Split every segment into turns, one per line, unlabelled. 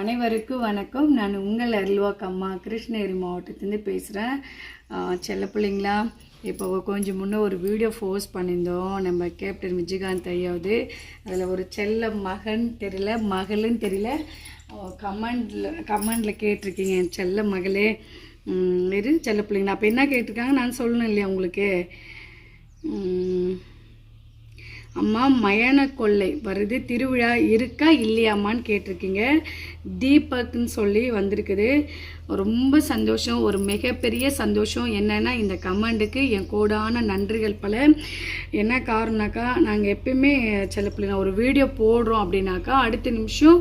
அனைவருக்கும் வணக்கம். நான் உங்கள் அருள்வாக்கு அம்மா. கிருஷ்ணகிரி மாவட்டத்துலேருந்து பேசுகிறேன் செல்ல பிள்ளைங்களா இப்போ கொஞ்சம் முன்னே ஒரு வீடியோ போஸ்ட் பண்ணியிருந்தோம். நம்ம கேப்டன் விஜயகாந்த் ஐயாவது. அதில் ஒரு செல்ல மகன் தெரியல மகளுன்னு தெரியல. கமெண்டில் கமெண்டில் கேட்டிருக்கீங்க என் செல்ல மகளே. இரு செல்ல பிள்ளைங்களா அப்போ என்ன கேட்டிருக்காங்க? நான் சொல்லணும் இல்லையா உங்களுக்கு? அம்மா மயான கொள்ளை வருது திருவிழா இருக்கா இல்லையாம்மான்னு கேட்டிருக்கீங்க. தீபக்னு சொல்லி வந்திருக்குது. ரொம்ப சந்தோஷம். ஒரு மிகப்பெரிய சந்தோஷம் என்னென்னா இந்த கமெண்டுக்கு என் கோடான நன்றிகள் பல. என்ன காரணம்னாக்கா நாங்கள் எப்பயுமே சில பிள்ளைங்க ஒரு வீடியோ போடுறோம் அப்படின்னாக்கா அடுத்த நிமிஷம்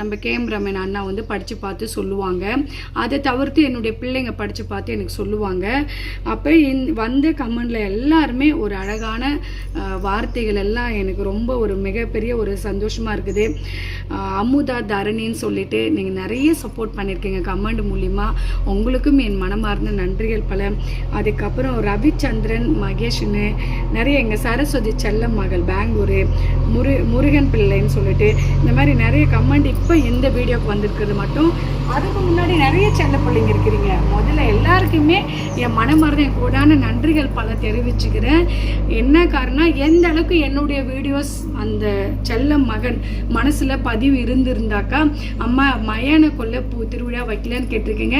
நம்ம கேமராமேன் அண்ணா வந்து படித்து பார்த்து சொல்லுவாங்க. அதை தவிர்த்து என்னுடைய பிள்ளைங்க படித்து பார்த்து எனக்கு சொல்லுவாங்க. அப்போ இந் வந்த கமெண்டில் எல்லாருமே ஒரு அழகான வார்த்தைகள் எல்லாம் எனக்கு ரொம்ப ஒரு மிகப்பெரிய ஒரு சந்தோஷமாக இருக்குது. அமுதா அமுதா தரணின்னு சொல்லிட்டு நீங்கள் நிறைய சப்போர்ட் பண்ணியிருக்கீங்க கமெண்ட் மூலிமா உங்களுக்கும் என் மனமார்ந்த நன்றிகள் பல. அதுக்கப்புறம் ரவிச்சந்திரன் மகேஷ்னு நிறைய எங்கள் சரஸ்வதி செல்ல மகள் பெங்களூரு முரு முருகன் பிள்ளைன்னு சொல்லிட்டு இந்த மாதிரி நிறைய கமெண்ட் இப்போ இந்த வீடியோக்கு வந்திருக்கிறது மட்டும். அதுக்கு முன்னாடி நிறைய செல்ல பிள்ளைங்க இருக்கிறீங்க. முதல்ல எல்லாருக்குமே என் மனமார்ந்த என் கூடான நன்றிகள் பல தெரிவிச்சுக்கிறேன். என்ன காரணம் எந்த அளவுக்கு என்னுடைய வீடியோஸ் அந்த செல்ல மகன் மனசில் பதிவு இருந்திருந்தாக்கா அம்மா மயான பூ திருவிழா வைக்கலன்னு கேட்டிருக்கீங்க.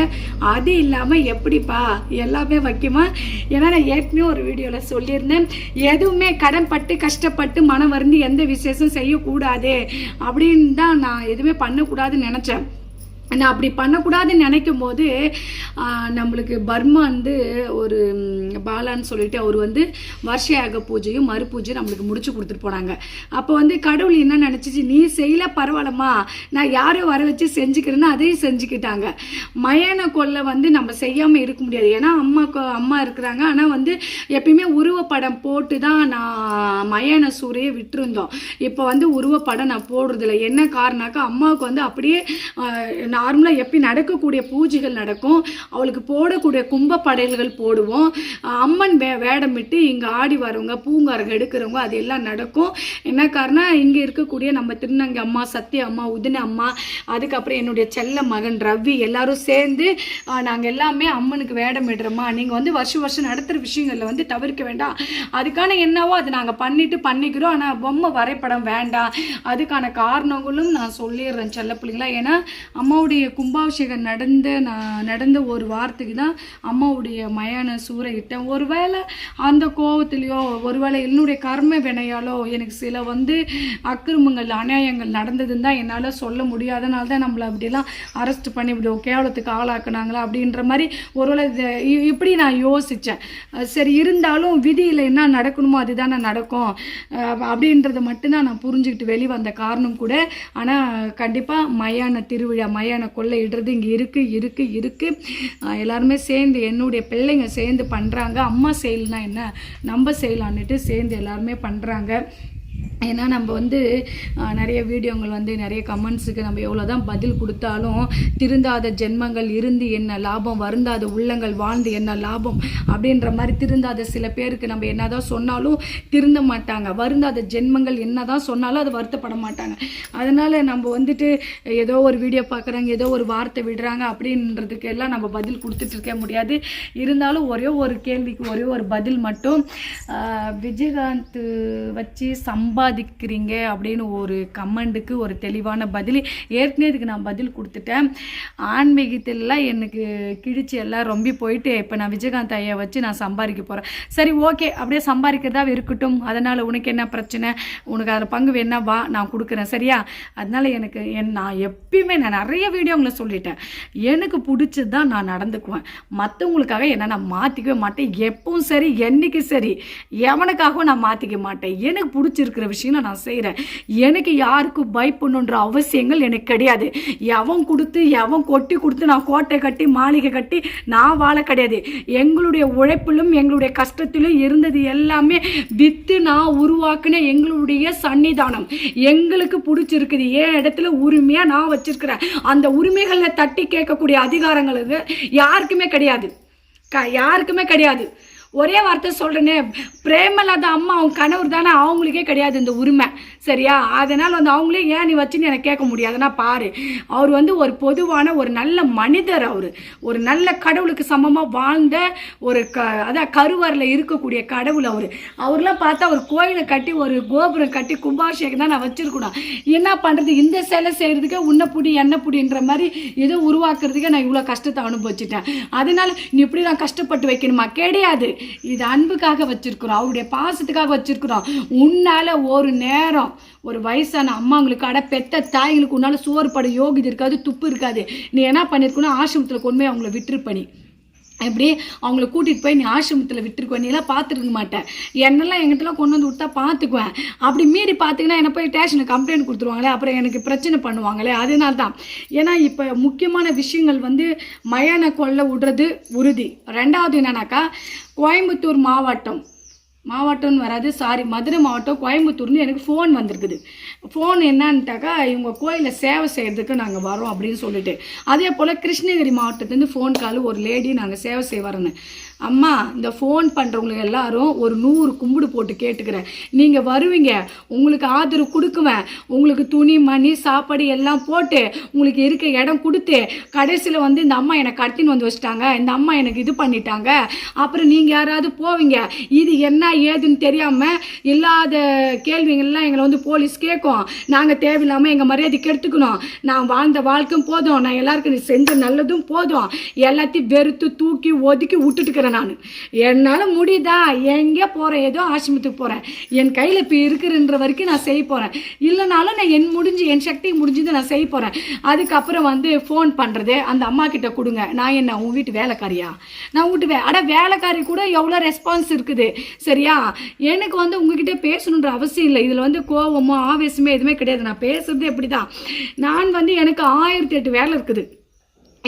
அது இல்லாமல் எப்படிப்பா? எல்லாமே வைக்குமா? ஏன்னா நான் ஏற்கனவே ஒரு வீடியோவில் சொல்லியிருந்தேன். எதுவுமே கடன் பட்டு கஷ்டப்பட்டு மனம் வருந்து எந்த விசேஷம் செய்யக்கூடாது அப்படின்னு தான் நான் எதுவுமே பண்ணக்கூடாதுன்னு நினச்சேன். நான் அப்படி பண்ணக்கூடாதுன்னு நினைக்கும் போது நம்மளுக்கு பர்மா வந்து ஒரு பாலான்னு சொல்லிட்டு அவர் வந்து வருஷயாக பூஜையும் மறுபூஜையும் நம்மளுக்கு முடிச்சு கொடுத்துட்டு போனாங்க. அப்போ வந்து கடவுள் என்ன நினச்சிச்சு நீ செய்யல பரவாயில்லம்மா. நான் யாரையும் வர வச்சு செஞ்சுக்கிறேன்னு அதையும் செஞ்சுக்கிட்டாங்க. மயான கொல்லை வந்து நம்ம செய்யாமல் இருக்க முடியாது. ஏன்னா அம்மாக்கு அம்மா இருக்கிறாங்க. ஆனால் வந்து எப்பயுமே உருவப்படம் போட்டு தான் நான் மயான சூறையை விட்டுருந்தோம். இப்போ வந்து உருவப்படம் நான் போடுறதில்ல. என்ன காரணாக்கா அம்மாவுக்கு வந்து அப்படியே நார்மலாக எப்படி நடக்கக்கூடிய பூஜைகள் நடக்கும். அவளுக்கு போடக்கூடிய கும்ப படையல்கள் போடுவோம். அம்மன் வே வேடமிட்டு இங்கே ஆடி வரவங்க பூங்காரங்க எடுக்கிறவங்க அது எல்லாம் நடக்கும். என்ன காரணம் இங்கே இருக்கக்கூடிய நம்ம திருநங்கை அம்மா சத்ய அம்மா உதின அம்மா அதுக்கப்புறம் என்னுடைய செல்ல மகன் ரவி எல்லாரும் சேர்ந்து நாங்கள் எல்லாமே அம்மனுக்கு வேடம் நீங்கள் வந்து வருஷம் வருஷம் நடத்துகிற விஷயங்களில் வந்து தவிர்க்க வேண்டாம். அதுக்கான என்னவோ அது நாங்கள் பண்ணிட்டு பண்ணிக்கிறோம். ஆனால் பொம்மை வரைபடம் வேண்டாம். அதுக்கான காரணங்களும் நான் சொல்லிடுறேன் செல்ல பிள்ளைங்களா ஏன்னா அம்மாவுடைய கும்பாபிஷேகம் நடந்த நான் நடந்த ஒரு வாரத்துக்கு தான் அம்மாவுடைய மயான சூறை இட்டேன். ஒருவேளை அந்த கோவத்திலையோ ஒருவேளை என்னுடைய கர்ம வினையாலோ எனக்கு சில வந்து அக்கிரமங்கள் அநியாயங்கள் நடந்ததுன்னு தான் என்னால் சொல்ல முடியாதனால தான் நம்மளை அப்படிலாம் அரெஸ்ட் பண்ணி இப்படி கேவலத்துக்கு ஆளாக்குனாங்களா அப்படின்ற மாதிரி ஒருவேளை இ- இப்படி நான் யோசித்தேன் சரி இருந்தாலும் விதியில் என்ன நடக்கணுமோ அதுதானே நடக்கும். அப்படின்றத மட்டும்தான் நான் புரிஞ்சுக்கிட்டு வெளி வந்த காரணம் கூட. ஆனால் கண்டிப்பாக மயான திருவிழா மயான மாதிரியான கொள்ளையிடுறது இங்கே இருக்குது இருக்குது இருக்குது எல்லாருமே சேர்ந்து என்னுடைய பிள்ளைங்க சேர்ந்து பண்ணுறாங்க அம்மா செய்யலனா என்ன? நம்ம செயலான்னுட்டு சேர்ந்து எல்லாருமே பண்ணுறாங்க ஏன்னா நம்ம வந்து நிறைய வீடியோங்கள் வந்து நிறைய கமெண்ட்ஸுக்கு நம்ம எவ்வளோ தான் பதில் கொடுத்தாலும் திருந்தாத ஜென்மங்கள் இருந்து என்ன லாபம் வருந்தாத உள்ளங்கள் வாழ்ந்து என்ன லாபம் அப்படின்ற மாதிரி திருந்தாத சில பேருக்கு நம்ம என்னதான் சொன்னாலும் திருந்த மாட்டாங்க. வருந்தாத ஜென்மங்கள் என்னதான் சொன்னாலும் அது வருத்தப்பட மாட்டாங்க. அதனால் நம்ம வந்துட்டு ஏதோ ஒரு வீடியோ பார்க்குறாங்க ஏதோ ஒரு வார்த்தை விடுறாங்க அப்படின்றதுக்கு எல்லாம் நம்ம பதில் கொடுத்துட்டு இருக்க முடியாது. இருந்தாலும் ஒரே ஒரு கேள்விக்கு ஒரே ஒரு பதில் மட்டும் விஜயகாந்த் வச்சு சம்பாதிக்கிறீங்க அப்படின்னு ஒரு கமெண்ட்டுக்கு ஒரு தெளிவான பதில். ஏற்கனவே இதுக்கு நான் பதில் கொடுத்துட்டேன். ஆன்மீகத்திலலாம் எனக்கு கிழிச்சு எல்லாம் ரொம்ப போயிட்டு இப்போ நான் விஜயகாந்த் ஐயா வச்சு நான் சம்பாதிக்க போகிறேன் சரி ஓகே. அப்படியே சம்பாதிக்கிறதா இருக்கட்டும். அதனால் உனக்கு என்ன பிரச்சனை? உனக்கு அதில் பங்கு வேணா வா நான் கொடுக்குறேன். சரியா? அதனால எனக்கு என் நான் எப்பயுமே நான் நிறைய வீடியோங்களை சொல்லிட்டேன். எனக்கு பிடிச்சது தான் நான் நடந்துக்குவேன். மற்றவங்களுக்காக என்ன நான் மாற்றிக்கவே மாட்டேன். எப்பவும் சரி என்றைக்கும் சரி எவனுக்காகவும் நான் மாற்றிக்க மாட்டேன். எனக்கு பிடிச்சிருக்கு இருக்கிற விஷயங்களை நான் செய்கிறேன் எனக்கு யாருக்கும் பயப்படணுன்ற அவசியங்கள் எனக்கு கிடையாது. எவன் கொடுத்து எவன் கொட்டி கொடுத்து நான் கோட்டை கட்டி மாளிகை கட்டி நான் வாழ கிடையாது. எங்களுடைய உழைப்பிலும் எங்களுடைய கஷ்டத்திலும் இருந்தது எல்லாமே வித்து நான் உருவாக்கின எங்களுடைய சன்னிதானம். எங்களுக்கு பிடிச்சிருக்குது. என் இடத்துல உரிமையாக நான் வச்சிருக்கிறேன். அந்த உரிமைகளை தட்டி கேட்கக்கூடிய அதிகாரங்களுக்கு யாருக்குமே கிடையாது. க யாருக்குமே கிடையாது. ஒரே வார்த்தை சொல்கிறேனே பிரேமலாத அம்மா அவங்க கணவர் தானே அவங்களுக்கே கிடையாது இந்த உரிமை. சரியா? அதனால் வந்து அவங்களே ஏன் நீ வச்சுன்னு எனக்கு கேட்க முடியாதுன்னா பாரு. அவர் வந்து ஒரு பொதுவான ஒரு நல்ல மனிதர் அவர். ஒரு நல்ல கடவுளுக்கு சமமாக வாழ்ந்த ஒரு க அதான் கருவறையில் இருக்கக்கூடிய கடவுள் அவர். அவர்லாம் பார்த்தா ஒரு கோயிலை கட்டி ஒரு கோபுரம் கட்டி கும்பாபிஷேகம் தான் நான் வச்சிருக்கணும். என்ன பண்ணுறது இந்த சிலை செய்கிறதுக்கே உன்னை புடி என்ன புடின்ற மாதிரி ஏதோ உருவாக்குறதுக்கே நான் இவ்வளோ கஷ்டத்தை அனுபவிச்சிட்டேன். அதனால் நீ இப்படி நான் கஷ்டப்பட்டு வைக்கணுமா? கிடையாது. இது அன்புக்காக வச்சுருக்குறோம். அவருடைய பாசத்துக்காக வச்சுருக்குறோம். உன்னால் ஒரு நேரம் ஒரு வயசான அம்மாங்களுக்கு அட பெத்த தாய்களுக்கு உன்னால சோறு பட யோகிது இருக்காது துப்பு இருக்காது. நீ என்ன பண்ணியிருக்கணும் ஆசிரமத்தில் கொண்டு போய் அவங்கள விட்டுருப்ப நீ அவங்கள கூட்டிகிட்டு போய் நீ ஆசிரமத்தில் விட்டுருக்குவேன் நீ எல்லாம் பார்த்துருக்க மாட்டேன் என்னெல்லாம் எங்கிட்டலாம் கொண்டு வந்து விட்டா பார்த்துக்குவேன் அப்படி மீறி பார்த்தீங்கன்னா என்ன போய் ஸ்டேஷனில் கம்ப்ளைண்ட் கொடுத்துருவாங்களே அப்புறம் எனக்கு பிரச்சனை பண்ணுவாங்களே அதனால தான் ஏன்னா இப்போ முக்கியமான விஷயங்கள் வந்து மயான கொள்ள விடுறது உறுதி. ரெண்டாவது என்னன்னாக்கா கோயம்புத்தூர் மாவட்டம் மாவட்டம்னு வராது. சாரி மதுரை மாவட்டம் கோயம்புத்தூர்னு எனக்கு ஃபோன் வந்திருக்குது. ஃபோன் என்னன்ட்டாக்கா இவங்க கோயிலில் சேவை செய்கிறதுக்கு நாங்கள் வரோம் அப்படின்னு சொல்லிட்டு. அதே போல் கிருஷ்ணகிரி மாவட்டத்துலேருந்து ஃபோன் கால் ஒரு லேடி நாங்கள் சேவை செய்ய வரோன்னு அம்மா இந்த ஃபோன் பண்ணுறவங்களுக்கு எல்லாரும் ஒரு நூறு கும்பிடு போட்டு கேட்டுக்கிறேன். நீங்கள் வருவீங்க உங்களுக்கு ஆதரவு கொடுக்குவேன். உங்களுக்கு துணி மணி சாப்பாடு எல்லாம் போட்டு உங்களுக்கு இருக்க இடம் கொடுத்து கடைசியில் வந்து இந்த அம்மா என்னை கடத்தின்னு வந்து வச்சிட்டாங்க. இந்த அம்மா எனக்கு இது பண்ணிட்டாங்க. அப்புறம் நீங்கள் யாராவது போவீங்க. இது என்ன ஏதுன்னு தெரியாமல் இல்லாத கேள்விங்கள்லாம் எங்களை வந்து போலீஸ் கேட்கும். நாங்கள் தேவையில்லாமல் எங்கள் மரியாதை கெடுத்துக்கணும். நான் வாழ்ந்த வாழ்க்கையும் போதும். நான் எல்லாருக்கும் நீ செஞ்ச நல்லதும் போதும். எல்லாத்தையும் வெறுத்து தூக்கி ஒதுக்கி விட்டுட்டுக்கிறேன். நான். என்னால் முடியுதா? எங்கே போகிறேன் ஏதோ ஆசிரமத்துக்கு போகிறேன் என் கையில் இப்போ இருக்குன்ற வரைக்கும் நான் செய்ய போகிறேன் இல்லைனாலும் நான் என் முடிஞ்சு என் சக்தி முடிஞ்சது நான் செய்ய போகிறேன் அதுக்கப்புறம் வந்து ஃபோன் பண்ணுறது அந்த அம்மா கிட்ட கொடுங்க. நான் என்ன உன் வீட்டு வேலைக்காரியா? நான் வீட்டு வே அட வேலைக்காரி கூட எவ்வளோ ரெஸ்பான்ஸ் இருக்குது. சரியா? எனக்கு வந்து உங்ககிட்ட பேசணுன்ற அவசியம் இல்லை. இதில் வந்து கோவமோ ஆவேசமோ எதுவுமே கிடையாது. நான் பேசுறது எப்படி தான் நான் வந்து எனக்கு ஆயிரத்தி எட்டு வேலை இருக்குது.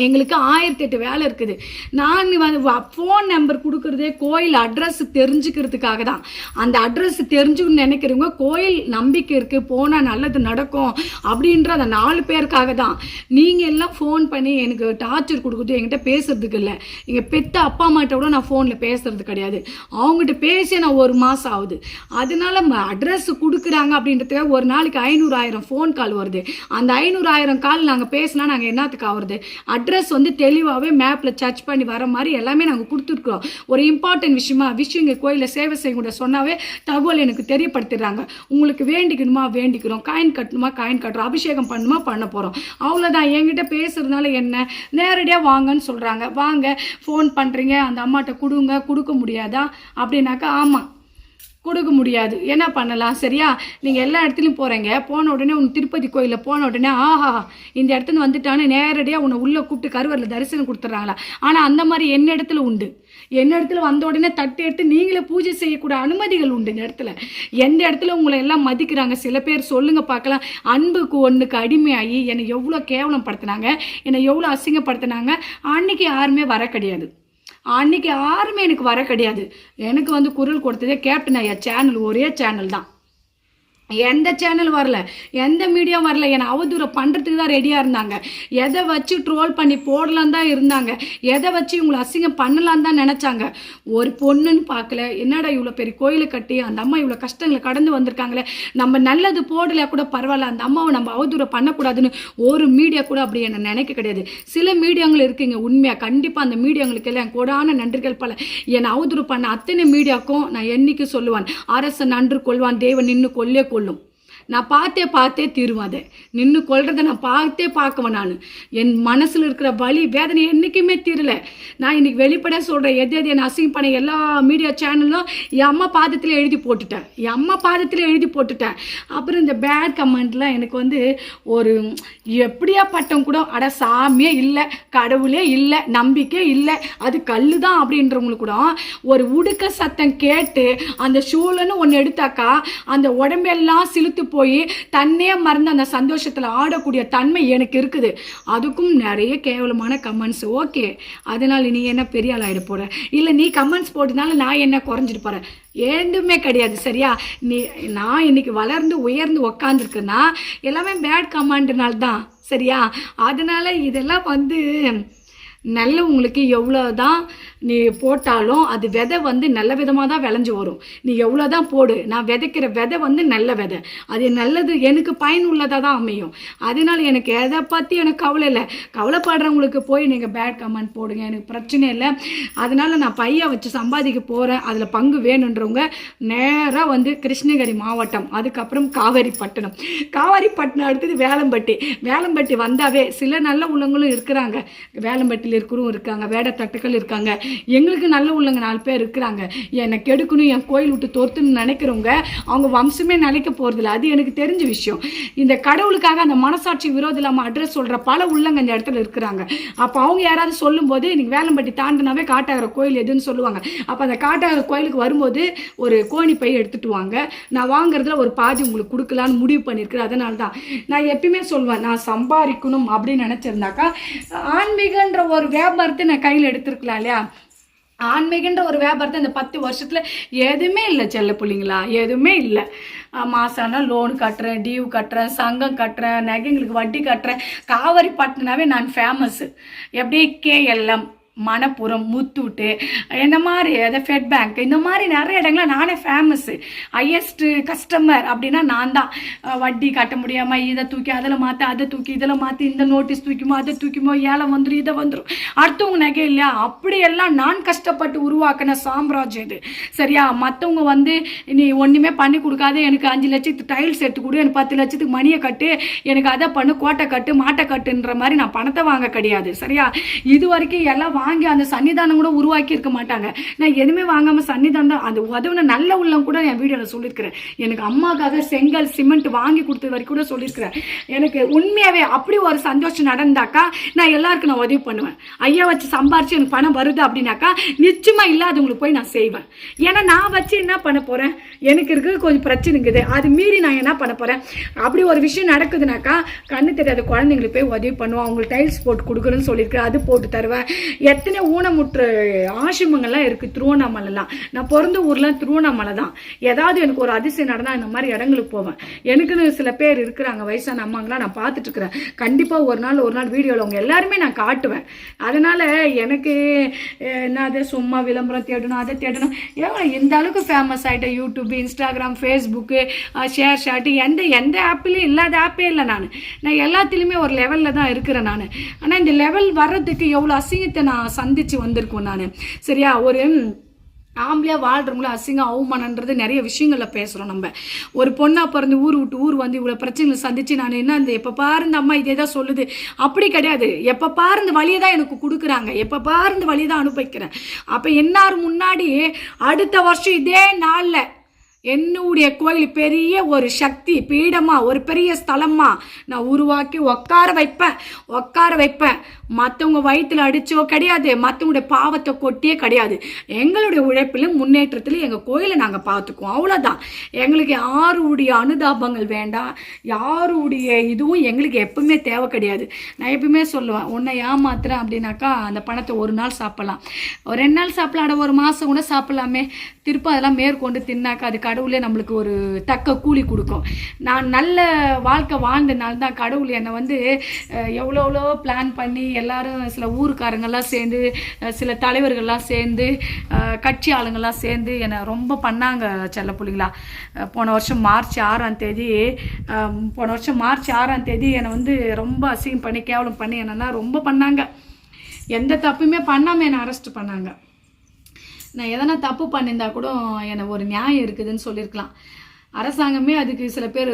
எங்களுக்கு ஆயிரத்தி எட்டு வேலை இருக்குது. நான் வந்து ஃபோன் நம்பர் கொடுக்குறதே கோயில் அட்ரஸ் தெரிஞ்சுக்கிறதுக்காக தான். அந்த அட்ரஸ் தெரிஞ்சுக்கணும்னு நினைக்கிறவங்க கோயில் நம்பிக்கை இருக்குது போனால் நல்லது நடக்கும் அப்படின்ற அந்த நாலு பேருக்காக தான். நீங்கள் எல்லாம் ஃபோன் பண்ணி எனக்கு டார்ச்சர் கொடுக்குறது என்கிட்ட பேசுறதுக்கு இல்லை. எங்கள் பெத்த அப்பா அம்மாட்ட கூட நான் ஃபோனில் பேசுறது கிடையாது. அவங்ககிட்ட பேசி நான் ஒரு மாதம் ஆகுது. அதனால அட்ரஸ் கொடுக்குறாங்க அப்படின்றதுக்காக ஒரு நாளைக்கு ஐநூறு ஆயிரம் ஃபோன் கால் வருது. அந்த ஐநூறு ஆயிரம் கால் நாங்கள் பேசினா நாங்கள் என்னத்துக்கு ஆகுறது அட் அட்ரஸ் வந்து தெளிவாகவே மேப்பில் சர்ச் பண்ணி வர மாதிரி எல்லாமே நாங்கள் கொடுத்துருக்குறோம். ஒரு இம்பார்ட்டன்ட் விஷயமா விஷயம் இங்கே கோயிலில் சேவை செய்யக்கூட சொன்னாவே தகவல் எனக்கு தெரியப்படுத்திடுறாங்க. உங்களுக்கு வேண்டிக்கணுமா வேண்டிக்கிறோம். காயின் கட்டணுமா காயின் கட்டுறோம். அபிஷேகம் பண்ணணுமா பண்ண போகிறோம் அவ்வளோதான் என்கிட்ட பேசுறதுனால என்ன? நேரடியாக வாங்கன்னு சொல்கிறாங்க வாங்க ஃபோன் பண்ணுறீங்க அந்த அம்மாட்ட கொடுங்க. கொடுக்க முடியாதா? அப்படின்னாக்கா ஆமாம் கொடுக்க முடியாது. என்ன பண்ணலாம்? சரியா? நீங்கள் எல்லா இடத்துலையும் போகிறீங்க போன உடனே உன் திருப்பதி கோயிலில் போன உடனே ஆஹா இந்த இடத்துல வந்துட்டான்னு நேரடியாக உன்னை உள்ளே கூப்பிட்டு கருவரில் தரிசனம் கொடுத்துட்றாங்களா ஆனால் அந்த மாதிரி என்ன இடத்துல உண்டு? என்ன இடத்துல வந்த உடனே தட்டு எடுத்து நீங்களே பூஜை செய்யக்கூடிய அனுமதிகள் உண்டு இந்த இடத்துல. எந்த இடத்துல உங்களை எல்லாம் மதிக்கிறாங்க? சில பேர் சொல்லுங்க பார்க்கலாம். அன்புக்கு ஒன்றுக்கு அடிமையாகி என்னை எவ்வளோ கேவலப்படுத்தினாங்க. என்னை எவ்வளோ அசிங்கப்படுத்தினாங்க. அன்னைக்கு யாருமே வர கிடையாது. அன்னைக்கு யாருமே எனக்கு வர கிடையாது. எனக்கு வந்து குரல் கொடுத்ததே கேப்டன் ஐயா சேனல் ஒரே சேனல் தான். எந்த சேனல் வரல எந்த மீடியா வரல என்னை அவதூறம் பண்ணுறதுக்கு தான் ரெடியாக இருந்தாங்க. எதை வச்சு ட்ரோல் பண்ணி போடலாம் தான் இருந்தாங்க. எதை வச்சு இவங்களை அசிங்கம் பண்ணலாம் தான் நினச்சாங்க. ஒரு பொண்ணுன்னு பார்க்கல என்னடா இவ்வளோ பெரிய கோயிலை கட்டி அந்த அம்மா இவ்வளோ கஷ்டங்களை கடந்து வந்திருக்காங்களே. நம்ம நல்லது போடல கூட பரவாயில்ல அந்த அம்மாவை நம்ம அவதூறம் பண்ணக்கூடாதுன்னு ஒரு மீடியா கூட அப்படி என்னை நினைக்க கிடையாது. சில மீடியாங்கள் இருக்குங்க உண்மையாக கண்டிப்பாக அந்த மீடியாங்களுக்கு எல்லாம் கூடான நன்றிகள் பல. என்னை அவதூறு பண்ண அத்தனை மீடியாக்கும் நான் என்னைக்கு சொல்லுவான் அரசன் நன்று கொள்வான் தேவன் நின்று கொல்லே கொள்ளும் நான் பார்த்தே பார்த்தே தீருவேன் அதை. நின்று கொள்றதை நான் பார்த்தே பார்க்குவேன் நான். என் மனசில் இருக்கிற வலி வேதனை என்றைக்குமே தீரல. நான் இன்னைக்கு வெளிப்பட சொல்கிறேன் எது எது என்னை அசிங் பண்ண எல்லா மீடியா சேனலும் என் அம்மா பாதத்தில் எழுதி போட்டுட்டேன். என் அம்மா பாதத்தில் எழுதி போட்டுட்டேன். அப்புறம் இந்த பேட் கமெண்ட்லாம் எனக்கு வந்து ஒரு எப்படியா பட்டம் கூட அட சாமியே இல்லை கடவுளே இல்லை நம்பிக்கை இல்லை அது கல் தான் அப்படின்றவங்களுக்கு கூட ஒரு உடுக்க சத்தம் கேட்டு அந்த ஷூலன்னு ஒன்று எடுத்தாக்கா அந்த உடம்பெல்லாம் சிலுத்து போ போய் தன்னையே மறந்து அந்த சந்தோஷத்தில் ஆடக்கூடிய தன்மை எனக்கு இருக்குது. அதுக்கும் நிறைய கேவலமான கமெண்ட்ஸ் ஓகே அதனால் நீ என்ன பெரிய ஆள் ஆகிட போகிற இல்லை நீ கமெண்ட்ஸ் போட்டதுனால நான் என்ன குறைஞ்சிட்டு போகிறேன் ஏதுமே கிடையாது சரியா? நீ நான் இன்னைக்கு வளர்ந்து உயர்ந்து உக்காந்துருக்குன்னா எல்லாமே பேட் கமெண்ட்னால தான் சரியா? அதனால இதெல்லாம் வந்து நல்லவங்களுக்கு எவ்வளோ தான் நீ போட்டாலும் அது விதை வந்து நல்ல விதமாக தான் விளைஞ்சு வரும். நீ எவ்வளோ தான் போடு நான் விதைக்கிற விதை வந்து நல்ல விதை. அது நல்லது எனக்கு பயனுள்ளதாக தான் அமையும். அதனால எனக்கு எதை பற்றி எனக்கு கவலை இல்லை. கவலைப்படுறவங்களுக்கு போய் நீங்கள் பேட் கமெண்ட் போடுங்க எனக்கு பிரச்சனை இல்லை. அதனால நான் பையன் வச்சு சம்பாதிக்க போகிறேன் அதில் பங்கு வேணுன்றவங்க நேராக வந்து கிருஷ்ணகிரி மாவட்டம் அதுக்கப்புறம் காவேரிப்பட்டினம். காவேரிப்பட்டினம் அடுத்தது வேலம்பட்டி. வேலம்பட்டி வந்தாவே சில நல்ல உள்ளவங்களும் இருக்கிறாங்க. வேலம்பட்டி இருக்கிறவங்க இருக்காங்க வேடத்தட்டுக்கள் இருக்காங்க. எங்களுக்கு நல்ல உள்ளவங்க நாலு பேர் இருக்கிறாங்க. என்னை கெடுக்கணும் என் கோயில் விட்டு தோர்த்துன்னு நினைக்கிறவங்க அவங்க வம்சமே நினைக்க போகிறதில்ல அது எனக்கு தெரிஞ்ச விஷயம். இந்த கடவுளுக்காக அந்த மனசாட்சி விரோதம் இல்லாமல் அட்ரஸ் சொல்கிற பல உள்ளங்க இந்த இடத்துல இருக்கிறாங்க. அப்போ அவங்க யாராவது சொல்லும்போது இன்றைக்கி வேலம்பட்டி தாண்டினாவே காட்டாகிற கோயில் எதுன்னு சொல்லுவாங்க. அப்போ அந்த காட்டாகிற கோயிலுக்கு வரும்போது ஒரு கோணி பை எடுத்துட்டு வாங்க. நான் வாங்குறதுல ஒரு பாதி உங்களுக்கு கொடுக்கலான்னு முடிவு பண்ணியிருக்கிறேன். அதனால தான். நான் எப்பயுமே சொல்லுவேன் நான் சம்பாதிக்கணும் அப்படின்னு நினச்சிருந்தாக்கா ஆன்மீகன்ற ஒரு ஒரு வியாபாரத்தை நான் கையில் எடுத்திருக்கலாம் இல்லையா? ஆன்மீகன்ற ஒரு வியாபாரத்தை இந்த பத்து வருஷத்தில் எதுவுமே இல்லை செல்ல பிள்ளைங்களா? எதுவுமே இல்லை. மாசானா லோன் கட்டுறேன் டியூ கட்டுறேன் சங்கம் கட்டுறேன் நகைங்களுக்கு வட்டி கட்டுறேன். காவிரி பட்டினாவே நான் ஃபேமஸ்ஸு எப்படி கேஎல்எம் மணப்புறம் முத்தூட்டு இந்த மாதிரி அதை ஃபெட் பேங்க் இந்த மாதிரி நிறைய இடங்கள நானே ஃபேமஸ்ஸு ஹையஸ்ட்டு கஸ்டமர் அப்படின்னா நான் தான் வட்டி கட்ட முடியாமல் இதை தூக்கி அதில் மாற்ற அதை தூக்கி இதில் மாற்றி இந்த நோட்டீஸ் தூக்கிமோ அதை தூக்கிமோ ஏழை வந்துடும் இதை வந்துடும் அடுத்தவங்க நகை இல்லையா? அப்படியெல்லாம் நான் கஷ்டப்பட்டு உருவாக்கின சாம்ராஜ்யம் இது. சரியா? மற்றவங்க வந்து நீ ஒன்றுமே பண்ணி கொடுக்காத எனக்கு அஞ்சு லட்சத்துக்கு டைல்ஸ் எடுத்து கொடு எனக்கு பத்து லட்சத்துக்கு மணியை கட்டு எனக்கு அதை பண்ணு கோட்டை கட்டு மாட்டை கட்டுன்ற மாதிரி நான் பணத்தை வாங்க கிடையாது. சரியா? இது வரைக்கும் எல்லாம் வாங்கி அந்த சன்னிதானம் கூட உருவாக்கி இருக்க மாட்டாங்க. நான் எதுவுமே வாங்காம சன்னிதானம் அந்த உதவுன நல்ல உள்ளம் கூட என் வீடியோவில் சொல்லியிருக்கிறேன் எனக்கு அம்மாக்காக செங்கல் சிமெண்ட் வாங்கி கொடுத்தது வரைக்கும் கூட சொல்லியிருக்கிறேன் எனக்கு உண்மையாவே அப்படி ஒரு சந்தோஷம் நடந்தாக்கா நான் எல்லாருக்கும் நான் உதவி பண்ணுவேன். ஐயா வச்சு சம்பாரிச்சு எனக்கு பணம் வருது அப்படின்னாக்கா நிச்சயமா இல்லாதவங்களுக்கு போய் நான் செய்வேன். ஏன்னா நான் வச்சு என்ன பண்ண போறேன்? எனக்கு இருக்கிறது கொஞ்சம் பிரச்சனை இருக்குது அது மீறி நான் என்ன பண்ண போறேன்? அப்படி ஒரு விஷயம் நடக்குதுனாக்கா கண்ணு தெரியாத குழந்தைங்களுக்கு போய் உதவி பண்ணுவோம் அவங்களுக்கு டைல்ஸ் போட்டு கொடுக்குறேன்னு சொல்லியிருக்கிறேன் அது போட்டு தருவேன். எத்தனை ஊனமுற்ற ஆசிரமங்கள்லாம் இருக்குது திருவண்ணாமலைலாம்? நான் பிறந்த ஊர்லாம் திருவண்ணாமலை தான் ஏதாவது எனக்கு ஒரு அதிசயம் நடந்தால் இந்த மாதிரி இடங்களுக்கு போவேன். எனக்குன்னு சில பேர் இருக்கிறாங்க வயசான அம்மாங்களாம் நான் பார்த்துட்டு இருக்கிறேன் கண்டிப்பாக ஒரு நாள் ஒரு நாள் வீடியோவில் அவங்க எல்லாருமே நான் காட்டுவேன். அதனால் எனக்கு என்ன என்னது சும்மா விளம்பரம் தேடணும் அதை தேடணும். ஏன் இந்த அளவுக்கு ஃபேமஸ் ஆகிட்டேன் YouTube Instagram Facebook share shot எந்த எந்த ஆப்லேயும் இல்லாத ஆப்பே இல்லை நான். நான் எல்லாத்துலேயுமே ஒரு லெவலில் தான் இருக்கிறேன் நான். ஆனால் இந்த லெவல் வர்றதுக்கு எவ்வளோ அசிங்கத்தை நான் சந்திச்சு வந்திருக்கோம் நான். சரியா? ஒரு ஆம்பளையாக வாழ்கிறவங்கள அசிங்கம் அவமானன்றது நிறைய விஷயங்களில் பேசுகிறோம் நம்ம. ஒரு பொண்ணாக பிறந்து ஊர் விட்டு ஊர் வந்து இவ்வளோ பிரச்சனைகளை சந்தித்து நான் என்ன இந்த எப்போ பாரு இந்த அம்மா இதே தான் சொல்லுது. அப்படி கிடையாது. எப்போ பாரு இந்த வழியை தான் எனக்கு கொடுக்குறாங்க. எப்போ பாரு இந்த வழியை தான் அனுபவிக்கிறேன் அப்போ என்னார் முன்னாடி அடுத்த வருஷம் இதே நாளில் என்னுடைய கோயில் பெரிய ஒரு சக்தி பீடமாக ஒரு பெரிய ஸ்தலமாக நான் உருவாக்கி உட்கார வைப்பேன் உட்கார வைப்பேன். மற்றவங்க வயிற்றில் அடித்தோ கிடையாது மற்றவங்களுடைய பாவத்தை கொட்டியே கிடையாது. எங்களுடைய உழைப்பிலும் முன்னேற்றத்திலும் எங்கள் கோயிலை நாங்கள் பார்த்துக்குவோம். அவ்வளோதான் எங்களுக்கு யாருடைய அனுதாபங்கள் வேண்டாம். யாருடைய இதுவும் எங்களுக்கு எப்பவுமே தேவை கிடையாது. நான் எப்பவுமே சொல்லுவேன் உன்னை ஏமாத்துறேன் அப்படின்னாக்கா அந்த பணத்தை ஒரு நாள் சாப்பிடலாம். ஒரு ரெண்டு நாள் சாப்பிடலாம் ஒரு மாதம் கூட சாப்பிடலாமே. திருப்ப அதெல்லாம் மேற்கொண்டு தின்னாக்கா அதுக்கு கடவுளே நம்மளுக்கு ஒரு தக்க கூலி கொடுக்கும். நான் நல்ல வாழ்க்கை வாழ்ந்தனால தான் கடவுள் என்னை வந்து எவ்வளோ எவ்வளோ பிளான் பண்ணி எல்லாரும் சில ஊருக்காரங்கள்லாம் சேர்ந்து சில தலைவர்கள்லாம் சேர்ந்து கட்சி ஆளுங்கள்லாம் சேர்ந்து என்னை ரொம்ப பண்ணாங்க செல்ல பிள்ளைங்களா போன வருஷம் மார்ச் ஆறாம் தேதி போன வருஷம் மார்ச் ஆறாம் தேதி என்னை வந்து ரொம்ப அசிங்கம் பண்ணி கேவலம் பண்ணி என்னென்னா ரொம்ப பண்ணாங்க. எந்த தப்புமே பண்ணாமல் என்னை அரெஸ்ட் பண்ணாங்க. நான் எதனா தப்பு பண்ணியிருந்தா கூட எனக்கு ஒரு நியாயம் இருக்குதுன்னு சொல்லியிருக்கலாம் அரசாங்கமே அதுக்கு சில பேர்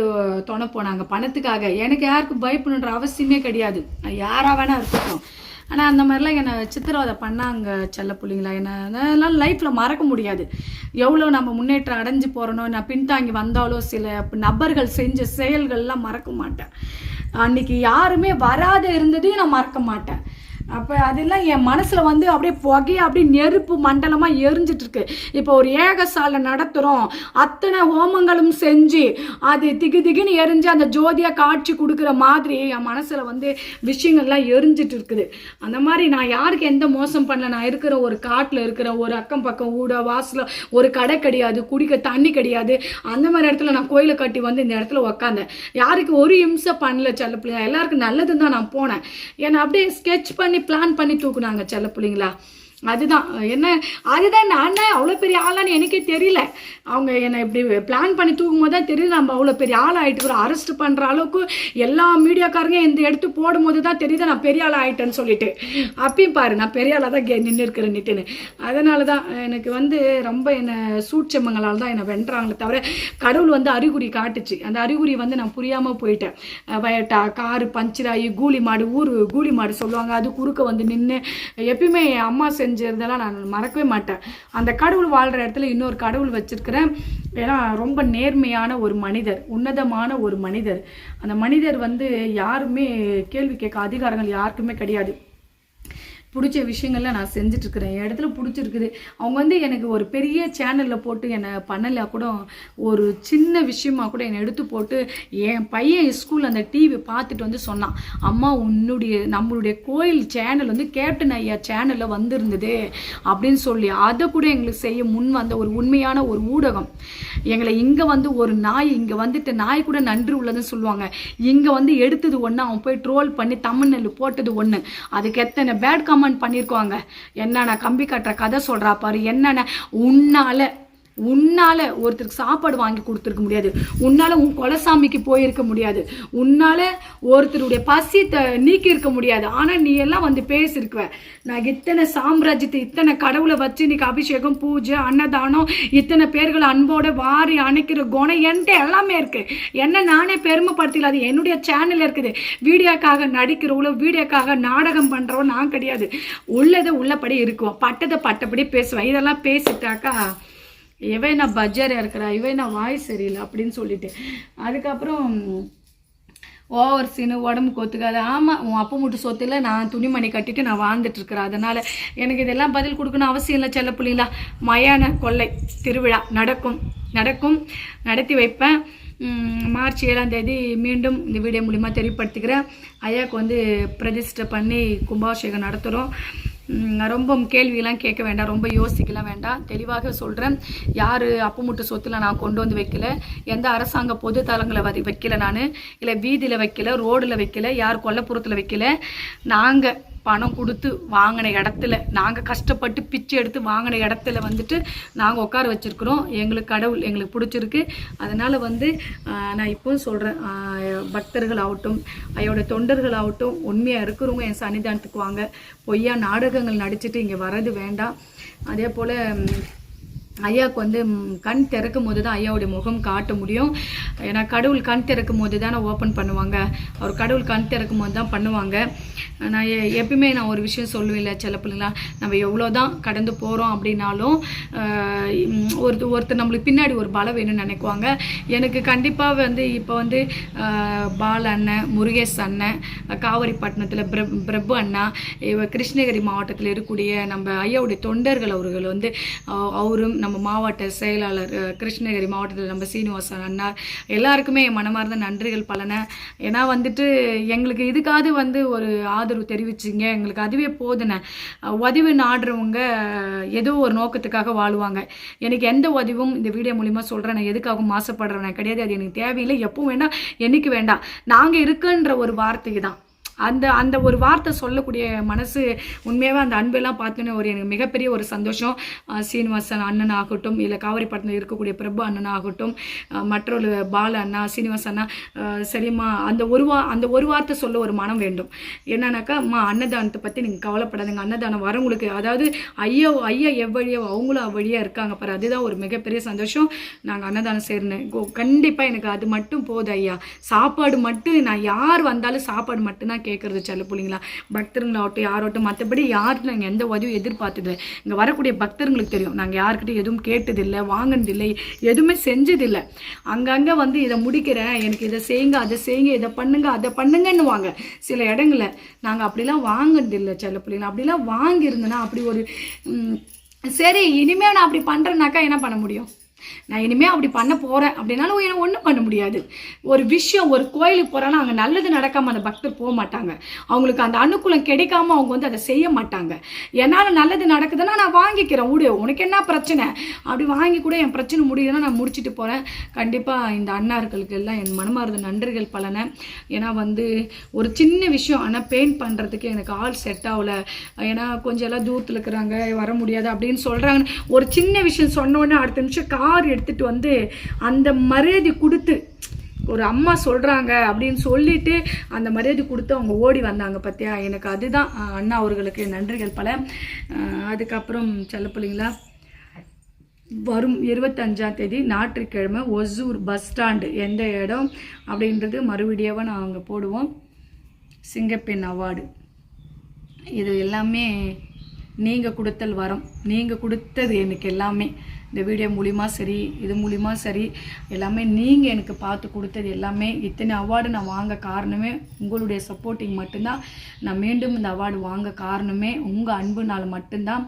துணை போனாங்க. பணத்துக்காக. எனக்கு யாருக்கும் பயப்படணுன்ற அவசியமே கிடையாது. நான் யாராக வேணா இருக்கட்டும். ஆனால் அந்த மாதிரிலாம் என்னை சித்திரவதை பண்ணாங்க செல்ல பிள்ளைங்களா. என்ன அதெல்லாம் லைஃப்பில் மறக்க முடியாது. எவ்வளோ நம்ம முன்னேற்றம் அடைஞ்சு போகிறனோ நான் பின்தாங்கி வந்தாலோ சில நபர்கள் செஞ்ச செயல்கள்லாம் மறக்க மாட்டேன். அன்னைக்கு யாருமே வராத இருந்ததையும் நான் மறக்க மாட்டேன். அப்போ அதெல்லாம் என் மனசில் வந்து அப்படியே புகைய அப்படியே நெருப்பு மண்டலமாக எரிஞ்சிட்ருக்கு இப்போ ஒரு ஏகசாலை நடத்துகிறோம் அத்தனை ஹோமங்களும் செஞ்சு அது திகு திகுன்னு எரிஞ்சு அந்த ஜோதியாக காட்சி கொடுக்குற மாதிரி என் மனசில் வந்து விஷயங்கள்லாம் எரிஞ்சிட்டு இருக்குது அந்த மாதிரி நான் யாருக்கு எந்த மோசம் பண்ணல. நான் இருக்கிற ஒரு காட்டில் இருக்கிற ஒரு அக்கம் பக்கம் ஊட வாசலில் ஒரு கடை கிடையாது குடிக்க தண்ணி கிடையாது. அந்த மாதிரி இடத்துல நான் கோயிலை கட்டி வந்து இந்த இடத்துல உக்காந்தேன். யாருக்கு ஒரு இம்சை பண்ணல செல்ல பிள்ளைங்க எல்லாருக்கும் நல்லதுன்னு தான் நான் போனேன். என்னை அப்படியே ஸ்கெட்ச் பண்ணி பண்ணி பிளான் பண்ணி தூக்குனாங்க செல்ல பிள்ளைங்களா அதுதான். என்ன அதுதான் நான் அவ்வளோ பெரிய ஆளான்னு எனக்கே தெரியல. அவங்க என்னை இப்படி பிளான் பண்ணி தூக்கும் போது தான் தெரியுது நம்ம அவ்வளோ பெரிய ஆள் ஆகிட்டு ஒரு அரெஸ்ட் பண்ணுற அளவுக்கு எல்லா மீடியாக்காரங்க இந்த எடுத்து போடும்போது தான் தெரியுது நான் பெரிய ஆள் ஆகிட்டேன்னு சொல்லிட்டு. அப்பயும் பாரு நான் பெரிய ஆளாக தான் கே நின்று இருக்கிறேன்னுட்டுன்னு அதனால தான் எனக்கு வந்து ரொம்ப என்னை சூட்சமங்களால் தான் என்னை வென்றாங்களே தவிர கடவுள் வந்து அறிகுறி காட்டுச்சு. அந்த அறிகுறி வந்து நான் புரியாமல் போயிட்டேன். வயட்டா காரு பஞ்சராகி கூலி மாடு ஊர் கூலி மாடு சொல்லுவாங்க. அது குறுக்க வந்து நின்று எப்பயுமே என் அம்மா செஞ்சதெல்லாம் நான் மறக்கவே மாட்டேன். அந்த கடவுள் வாழ்கிற இடத்துல இன்னொரு கடவுள் வச்சிருக்கிறேன். ஏன்னா ரொம்ப நேர்மையான ஒரு மனிதர் உன்னதமான ஒரு மனிதர். அந்த மனிதர் வந்து யாருமே கேள்வி கேட்க அதிகாரங்கள் யாருக்குமே கிடையாது. பிடிச்ச விஷயங்கள்லாம் நான் செஞ்சிட்டுருக்குறேன் என் இடத்துல பிடிச்சிருக்குது. அவங்க வந்து எனக்கு ஒரு பெரிய சேனலில் போட்டு என்னை பண்ணல கூட ஒரு சின்ன விஷயமா கூட என்னை எடுத்து போட்டு என் பையன் ஸ்கூல் அந்த டிவி பார்த்துட்டு வந்து சொன்னான். அம்மா உன்னுடைய நம்மளுடைய கோயில் சேனல் வந்து கேப்டன் ஐயா சேனலில் வந்திருந்தது. அப்படின்னு சொல்லி அதை கூட எங்களுக்கு செய்ய முன் வந்த ஒரு உண்மையான ஒரு ஊடகம். எங்களை இங்கே வந்து ஒரு நாய் இங்கே வந்துட்டு நாய் கூட நன்றி உள்ளதுன்னு சொல்லுவாங்க. இங்கே வந்து எடுத்தது ஒன்று அவன் போய் ட்ரோல் பண்ணி தமிழ்நெல் போட்டது ஒன்று அதுக்கு எத்தனை பேட் கமெண்ட் பண்ணியிருக்காங்க என்னென்ன கம்பி கட்டுற கதை சொல்கிறா பாரு என்னென்ன உன்னால உன்னால ஒருத்தருக்கு சாப்பாடு வாங்கி கொடுத்துருக்க முடியாது. உன்னால உன் கொலசாமிக்கு போயிருக்க முடியாது. உன்னால ஒருத்தருடைய பசி த நீக்கி இருக்க முடியாது. ஆனா நீ எல்லாம் வந்து பேசியிருக்குவ நான் இத்தனை சாம்ராஜ்யத்தை இத்தனை கடவுளை வச்சு இன்னைக்கு அபிஷேகம் பூஜை அன்னதானம் இத்தனை பேர்களை அன்போட வாரி அணைக்கிற குணம் என்கிட்ட எல்லாமே இருக்கு. என்ன நானே பெருமைப்படுத்திக்கல அது என்னுடைய சேனல் இருக்குது. வீடியோக்காக நடிக்கிறவளோ வீடியோக்காக நாடகம் பண்றவோ நான் கிடையாது. உள்ளதை உள்ளபடி இருக்குவோம். பட்டதை பட்டபடி பேசுவேன் இதெல்லாம் பேசிட்டாக்கா இவன் நான் பஜ்ஜாரியா இருக்கிறா? இவன் நான் வாய் சரியில்லை அப்படின்னு சொல்லிட்டு. அதுக்கப்புறம் ஓவர் சீனு உடம்புக்கு ஒத்துக்காது ஆமாம் உன் அப்பா மூட்டு சொத்துல நான் துணிமணி கட்டிட்டு நான் வாழ்ந்துட்டுருக்குறேன் அதனால் எனக்கு இதெல்லாம் பதில் கொடுக்கணும் அவசியம் இல்லை செல்ல புள்ளிங்களா மயான கொள்ளை திருவிழா நடக்கும். நடக்கும். நடத்தி வைப்பேன். மார்ச் ஏழாம் தேதி மீண்டும் இந்த வீடியோ மூலிமா தெரியப்படுத்திக்கிறேன். ஐயாவுக்கு வந்து பிரதிஷ்டை பண்ணி கும்பாபிஷேகம் நடத்துகிறோம் ரொம்ப கேள்வியெல்லாம் கேட்க வேண்டாம் ரொம்ப யோசிக்கலாம் வேண்டாம். தெளிவாக சொல்கிறேன் யார் அப்புமுட்டு சொத்தில் நான் கொண்டு வந்து வைக்கல. எந்த அரசாங்க பொது தளங்களை வதி வைக்கல நான். இல்லை வீதியில் வைக்கல ரோடில் வைக்கல யார் கொல்லப்புறத்தில் வைக்கல. நாங்கள் பணம் கொடுத்து வாங்கின இடத்துல நாங்கள் கஷ்டப்பட்டு பிச்சை எடுத்து வாங்கின இடத்துல வந்துட்டு நாங்கள் உட்கார வச்சுருக்குறோம். எங்களுக்கு கடவுள் எங்களுக்கு பிடிச்சிருக்கு. அதனால் வந்து நான் இப்போவும் சொல்கிறேன் பக்தர்கள் ஆகட்டும் ஐயோட தொண்டர்கள் ஆகட்டும் உண்மையாக இருக்கிறவங்க என் சன்னிதானத்துக்கு வாங்க. பொய்யா நாடகங்கள் நடிச்சுட்டு இங்கே வர்றது வேண்டாம். அதே போல் ஐயாவுக்கு வந்து கண் திறக்கும் போது தான் ஐயாவுடைய முகம் காட்ட முடியும். ஏன்னா கடவுள் கண் திறக்கும் போது தானே ஓப்பன் பண்ணுவாங்க. அவர் கடவுள் கண் திறக்கும் போது தான் பண்ணுவாங்க நான் எப்பயுமே நான் ஒரு விஷயம் சொல்லுவேன் சில பிள்ளைங்களா நம்ம எவ்வளோ தான் கடந்து போகிறோம் அப்படின்னாலும் ஒரு ஒருத்தர் ஒருத்தர் நம்மளுக்கு பின்னாடி ஒரு பலம் வேணும்னு நினைக்குவாங்க. எனக்கு கண்டிப்பாக வந்து இப்போ வந்து ஆஹ், பால் அண்ணன் முருகேஷ் அண்ணன் காவிரிப்பட்டினத்தில் பிரப் பிரபு அண்ணா இவ கிருஷ்ணகிரி மாவட்டத்தில் இருக்கக்கூடிய நம்ம ஐயாவுடைய தொண்டர்கள் அவர்கள் வந்து அவரும் நம்ம மாவட்ட செயலாளர் கிருஷ்ணகிரி மாவட்டத்தில் நம்ம சீனிவாசன் அண்ணா எல்லாருக்குமே என் மனமார்ந்த நன்றிகள் பலன. ஏன்னா வந்துட்டு எங்களுக்கு இதுக்காவது வந்து ஒரு ஆதரவு தெரிவிச்சிங்க. எங்களுக்கு அதுவே போதுனே. உதவி நாடுறவங்க ஏதோ ஒரு நோக்கத்துக்காக வாழுவாங்க. எனக்கு எந்த உதவும் இந்த வீடியோ மூலிமா சொல்கிறேன் நான் எதுக்காகவும் ஆசைப்படுறேன். கிடையாது. அது எனக்கு தேவையில்லை. எப்பவும் வேண்டாம் என்றைக்கு வேண்டாம். நாங்கள் இருக்குன்ற ஒரு வார்த்தை தான் அந்த அந்த ஒரு வார்த்தை சொல்லக்கூடிய மனசு உண்மையாகவே அந்த அன்பெல்லாம் பார்த்தோன்னே ஒரு எனக்கு மிகப்பெரிய ஒரு சந்தோஷம். சீனிவாசன் அண்ணன் ஆகட்டும் இல்லை காவிரிப்பட்டினம் இருக்கக்கூடிய பிரபு அண்ணன் ஆகட்டும் மற்றொரு பால அண்ணா சீனிவாசன் அண்ணா சரிம்மா அந்த ஒரு வா அந்த ஒரு வார்த்தை சொல்ல ஒரு மனம் வேண்டும். என்னன்னாக்கா அம்மா அன்னதானத்தை பற்றி நீங்கள் கவலைப்படாதுங்க. அன்னதானம் வரவங்களுக்கு அதாவது ஐயோ ஐயா எவ்வழியோ அவங்களும் அவ்வழியாக இருக்காங்க பாரு. அதுதான் ஒரு மிகப்பெரிய சந்தோஷம். நாங்கள் அன்னதானம் சேரணும் கண்டிப்பாக எனக்கு அது மட்டும் போதும் ஐயா. சாப்பாடு மட்டும் நான் யார் வந்தாலும் சாப்பாடு மட்டும்தான் கேட்குறது செல்ல பிள்ளைங்களா? பக்தருங்களாகட்டும் யாராகட்டும் மற்றபடி யாருக்கு நாங்கள் எந்த உதவியும் எதிர்பார்த்தது இங்கே வரக்கூடிய பக்தர்களுக்கு தெரியும். நாங்கள் யாருக்கிட்டையும் எதுவும் கேட்டதில்லை வாங்கினதில்லை எதுவுமே செஞ்சதில்லை. அங்கங்கே வந்து இதை முடிக்கிறேன் எனக்கு இதை செய்யுங்க அதை செய்யுங்க இதை பண்ணுங்க அதை பண்ணுங்கன்னுவாங்க. சில இடங்களில் நாங்கள் அப்படிலாம் வாங்கினதில்லை செல்ல பிள்ளைங்களா. அப்படிலாம் வாங்கியிருந்தேன்னா அப்படி ஒரு சரி இனிமேல் நான் அப்படி பண்ணுறேன்னாக்கா என்ன பண்ண முடியும்? நான் இனிமேல் அப்படி பண்ண போகிறேன் அப்படின்னாலும் எனக்கு ஒன்றும் பண்ண முடியாது. ஒரு விஷயம் ஒரு கோயிலுக்கு போகிறான்னா அங்கே நல்லது நடக்காமல் அந்த பக்தர் போக மாட்டாங்க. அவங்களுக்கு அந்த அனுகூலம் கிடைக்காம அவங்க வந்து அதை செய்ய மாட்டாங்க. என்னால் நல்லது நடக்குதுன்னா நான் வாங்கிக்கிறேன். விடு உனக்கு என்ன பிரச்சனை? அப்படி வாங்கி கூட என் பிரச்சனை முடியுதுன்னா நான் முடிச்சுட்டு போகிறேன் கண்டிப்பாக இந்த அண்ணார்களுக்கு எல்லாம் என் மனமார்ந்த நன்றிகள் பலனை. ஏன்னா வந்து ஒரு சின்ன விஷயம் ஆனால் பெயிண்ட் பண்ணுறதுக்கு எனக்கு ஆள் செட் ஆகல. ஏன்னா கொஞ்சம் எல்லாம் தூரத்தில் இருக்கிறாங்க வர முடியாது அப்படின்னு சொல்கிறாங்க ஒரு சின்ன விஷயம் சொன்ன உடனே அடுத்த நிமிஷம் கார் எடுத்துகிட்டு வந்து அந்த மரியாதை கொடுத்து ஒரு அம்மா சொல்கிறாங்க அப்படின்னு சொல்லிட்டு அந்த மரியாதை கொடுத்து அவங்க ஓடி வந்தாங்க பார்த்தியா எனக்கு அதுதான் அண்ணா அவர்களுக்கு நன்றிகள் பல. அதுக்கப்புறம் அதுக்கப்புறம் செல்லப்பிள்ளைங்களா வரும் இருபத்தஞ்சாம் தேதி ஞாயிற்றுக்கிழமை ஒசூர் பஸ் ஸ்டாண்டு எந்த இடம் அப்படின்றது மறுபடியாவாக நான் அங்கே போடுவோம். சிங்கப்பெண் அவார்டு. இது எல்லாமே நீங்கள் கொடுத்தல் வரம். நீங்கள் கொடுத்தது எனக்கு எல்லாமே. இந்த வீடியோ மூலிமா சரி இது மூலிமா சரி எல்லாமே நீங்கள் எனக்கு பார்த்து கொடுத்தது எல்லாமே இத்தனை அவார்டு நான் வாங்க காரணமே உங்களுடைய சப்போர்ட்டிங் மட்டும்தான். நான் மீண்டும் இந்த அவார்டு வாங்க காரணமே உங்கள் அன்புனால் மட்டும்தான்.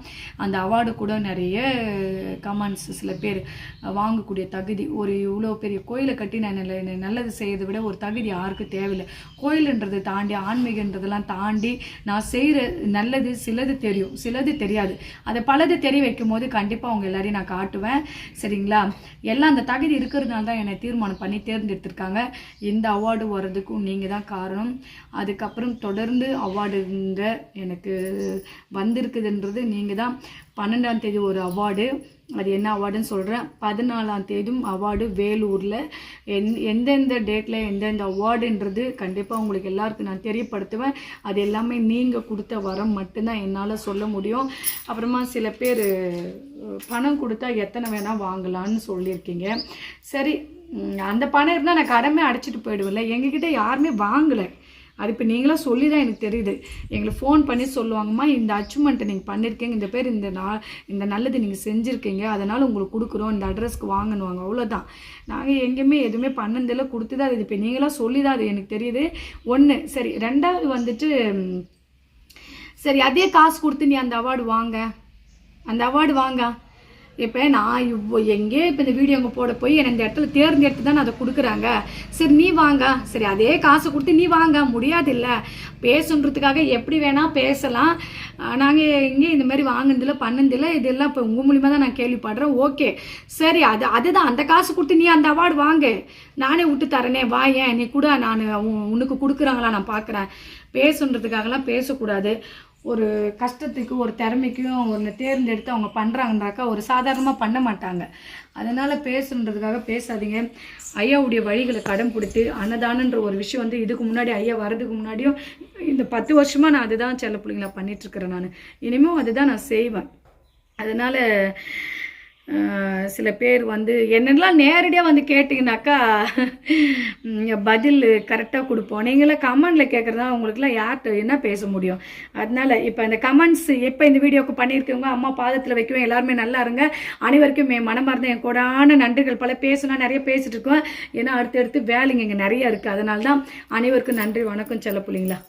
அந்த அவார்டு கூட நிறைய கமெண்ட்ஸ் சில பேர் வாங்கக்கூடிய தகுதி ஒரு இவ்வளோ பெரிய கோயிலை கட்டி நான் நல்லது செய்யறதை விட ஒரு தகுதி யாருக்கும் தேவையில்லை. கோயிலுன்றதை தாண்டி ஆன்மீகன்றதெல்லாம் தாண்டி நான் செய்கிற நல்லது சிலது தெரியும் சிலது தெரியாது. அதை பலது தெரிய வைக்கும் போது கண்டிப்பாக அவங்க எல்லாரையும் நான் காட்டுவேன் சரிங்களா? எல்லாம் அந்த தகுதி இருக்கிறதுனால தான் என்னை தீர்மானம் பண்ணி தேர்ந்தெடுத்திருக்காங்க. இந்த அவார்டு வர்றதுக்கும் நீங்கள் தான் காரணம். அதுக்கப்புறம் தொடர்ந்து அவார்டுங்க எனக்கு வந்திருக்குதுன்றது நீங்கள் தான். பன்னெண்டாம் தேதி ஒரு அவார்டு அது என்ன அவார்டுன்னு சொல்கிறேன் பதினாலாம் தேதியும் அவார்டு வேலூரில். எந் எந்தெந்த டேட்டில் எந்தெந்த அவார்டுன்றது கண்டிப்பாக உங்களுக்கு எல்லாருக்கும் நான் தெரியப்படுத்துவேன். அது எல்லாமே நீங்கள் கொடுத்த வரம் மட்டும்தான் என்னால் சொல்ல முடியும். அப்புறமா சில பேர் பணம் கொடுத்தா எத்தனை வேணால் வாங்கலான்னு சொல்லியிருக்கீங்க. சரி அந்த பணம் இருந்தால் நான் கடமை அடைச்சிட்டு போயிடுவேன்ல. எங்ககிட்ட யாருமே வாங்கலை. அது இப்போ நீங்களாம் சொல்லி தான் எனக்கு தெரியுது. எங்களுக்கு ஃபோன் பண்ணி சொல்லுவாங்கம்மா இந்த அச்சீவ்மெண்ட்டை நீங்கள் பண்ணியிருக்கீங்க இந்த பேர் இந்த நா இந்த நல்லது நீங்கள் செஞ்சுருக்கீங்க அதனால் உங்களுக்கு கொடுக்குறோம் இந்த அட்ரஸ்க்கு வாங்கணுவாங்க அவ்வளோதான் நாங்கள் எங்கேயுமே எதுவுமே பண்ணதில் கொடுத்து தான் அது இப்போ நீங்களாம் சொல்லி தான் அது எனக்கு தெரியுது. ஒன்று சரி ரெண்டாவது வந்துட்டு சரி அதே காசு கொடுத்து நீ அந்த அவார்டு வாங்க. அந்த அவார்டு வாங்க. இப்போ நான் இவ்வளோ எங்கே இப்போ இந்த வீடியோ அங்கே போட போய் என்னை இந்த இடத்துல தேர்ந்தெடுத்து தான் அதை கொடுக்குறாங்க. சரி நீ வாங்க. சரி அதே காசு கொடுத்து நீ வாங்க. முடியாது இல்லை பேசுன்றதுக்காக எப்படி வேணால் பேசலாம். நாங்கள் இங்கே இந்த மாதிரி வாங்கினதில்ல பண்ணதில்ல. இதெல்லாம் இப்போ உங்கள் மூலிமா தான் நான் கேள்விப்படுறேன். ஓகே. சரி அது அதுதான். அந்த காசு கொடுத்து நீ அந்த அவார்டு வாங்கு. நானே விட்டு தரேனே. வா ஏன்? நீ கூட நான் உனக்கு கொடுக்குறாங்களா? நான் பார்க்குறேன் பேசுன்றதுக்காகலாம் பேசக்கூடாது. ஒரு கஷ்டத்துக்கு ஒரு திறமைக்கும் ஒன்று தேர்ந்தெடுத்து அவங்க பண்ணுறாங்கன்றாக்கா ஒரு சாதாரணமாக பண்ண மாட்டாங்க. அதனால் பேசுன்றதுக்காக பேசாதீங்க. ஐயாவுடைய வழிகளை கடன் பிடித்து அன்னதானன்ற ஒரு விஷயம் வந்து இதுக்கு முன்னாடி ஐயா வர்றதுக்கு முன்னாடியும் இந்த பத்து வருஷமாக நான் அதுதான் செல்ல பிள்ளைங்களா பண்ணிகிட்ருக்கிறேன் நான். இனிமேல் அதுதான் நான் செய்வேன். அதனால் சில பேர் வந்து என்னெல்லாம் நேரடியாக வந்து கேட்டிங்கனாக்கா பதில் கரெக்டாக கொடுப்போம். நீங்களாம் கமெண்டில் கேட்குறதா உங்களுக்குலாம் யார்கிட்ட என்ன பேச முடியும்? அதனால இப்போ இந்த கமெண்ட்ஸ் எப்போ இந்த வீடியோக்கு பண்ணியிருக்கவங்க அம்மா பாதத்தில் வைக்குவேன் எல்லாருமே நல்லா இருங்க. அனைவருக்கும் என் மனமார்ந்த என் கூடான நன்றிகள். பல பேசுனா நிறைய பேசிகிட்டு இருக்கோம். ஏன்னா அடுத்தடுத்து வேலைங்க இங்கே நிறைய இருக்குது அதனால தான் அனைவருக்கும் நன்றி வணக்கம் செல்ல பிள்ளைங்களா